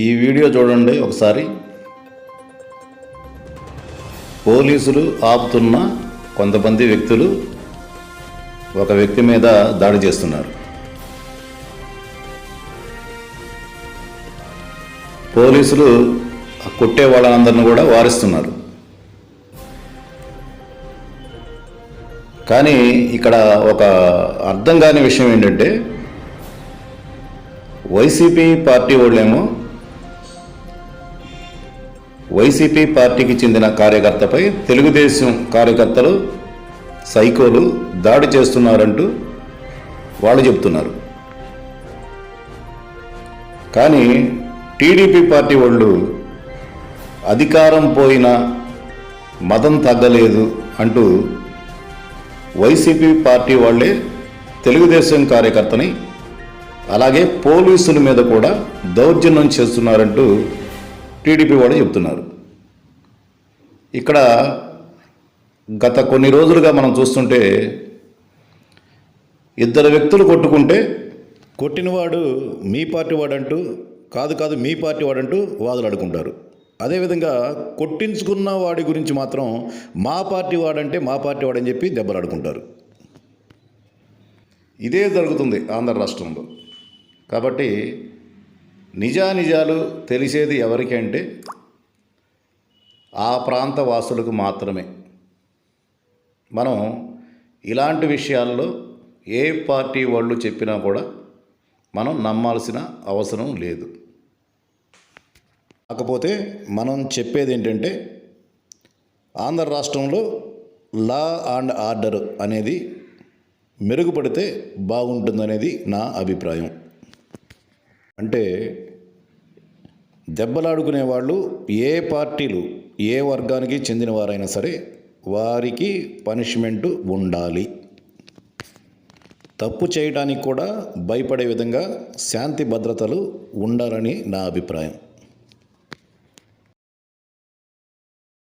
ఈ వీడియో చూడండి ఒకసారి. పోలీసులు ఆపుతున్న కొంతమంది వ్యక్తులు ఒక వ్యక్తి మీద దాడి చేస్తున్నారు. పోలీసులు కొట్టే వాళ్ళందరిని కూడా వారిస్తున్నారు. కానీ ఇక్కడ ఒక అర్థం కాని విషయం ఏంటంటే వైసీపీ పార్టీ వాళ్ళేమో వైసీపీ పార్టీకి చెందిన కార్యకర్తపై తెలుగుదేశం కార్యకర్తలు సైకోలు దాడి చేస్తున్నారంటూ వాళ్ళు చెప్తున్నారు కానీ టీడీపీ పార్టీ వాళ్ళు అధికారం పోయిన మతం తగ్గలేదు అంటూ వైసీపీ పార్టీ వాళ్ళే తెలుగుదేశం కార్యకర్తని అలాగే పోలీసుల మీద కూడా దౌర్జన్యం చేస్తున్నారంటూ టీడీపీ వాళ్ళు చెప్తున్నారు. ఇక్కడ గత కొన్ని రోజులుగా మనం చూస్తుంటే ఇద్దరు వ్యక్తులు కొట్టుకుంటే కొట్టినవాడు మీ పార్టీ వాడంటూ కాదు కాదు మీ పార్టీ వాడంటూ వాదులు ఆడుకుంటారు అదేవిధంగా కొట్టించుకున్న వాడి గురించి మాత్రం మా పార్టీ వాడంటే మా పార్టీ వాడని చెప్పి దెబ్బలాడుకుంటారు. ఇదే జరుగుతుంది ఆంధ్ర రాష్ట్రంలో. కాబట్టి నిజానిజాలు తెలిసేది ఎవరికంటే ఆ ప్రాంత వాసులకు మాత్రమే. మనం ఇలాంటి విషయాల్లో ఏ పార్టీ వాళ్ళు చెప్పినా కూడా మనం నమ్మాల్సిన అవసరం లేదు. కాకపోతే మనం చెప్పేది ఏంటంటే ఆంధ్ర రాష్ట్రంలో లా అండ్ ఆర్డర్ అనేది మెరుగుపడితే బాగుంటుందనేది నా అభిప్రాయం. అంటే దెబ్బలాడుకునే వాళ్ళు ఏ పార్టీలు ఏ వర్గానికి చెందినవారైనా సరే వారికి పనిష్మెంట్ ఉండాలి. తప్పు చేయడానికి కూడా భయపడే విధంగా శాంతి భద్రతలు ఉండాలని నా అభిప్రాయం.